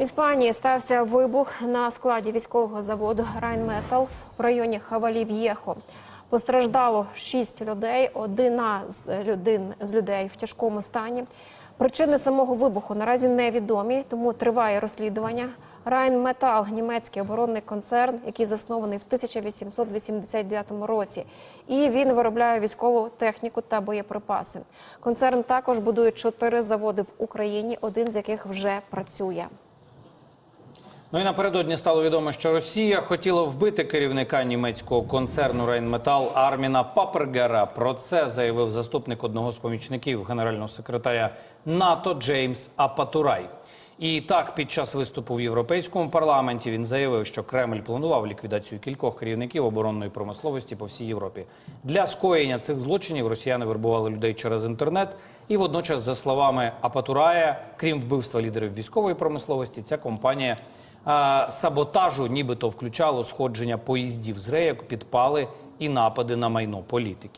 Іспанії стався вибух на складі військового заводу Райнметал в районі Хавалів'єхо. Постраждало шість людей. Одна з людей, з людей в тяжкому стані. Причини самого вибуху наразі невідомі, тому триває розслідування. Райнметал – німецький оборонний концерн, який заснований в 1889 році. І він виробляє військову техніку та боєприпаси. Концерн також будує чотири заводи в Україні, один з яких вже працює. Ну і напередодні стало відомо, що Росія хотіла вбити керівника німецького концерну Рейнметал Арміна Папергера. Про це заявив заступник одного з помічників генерального секретаря НАТО Джеймс Апатурай. І так, під час виступу в європейському парламенті він заявив, що Кремль планував ліквідацію кількох керівників оборонної промисловості по всій Європі. Для скоєння цих злочинів росіяни вербували людей через інтернет. І водночас, за словами Апатурая, крім вбивства лідерів військової промисловості, ця компанія а, саботажу, нібито включало сходження поїздів з рейок, підпали і напади на майно політиків.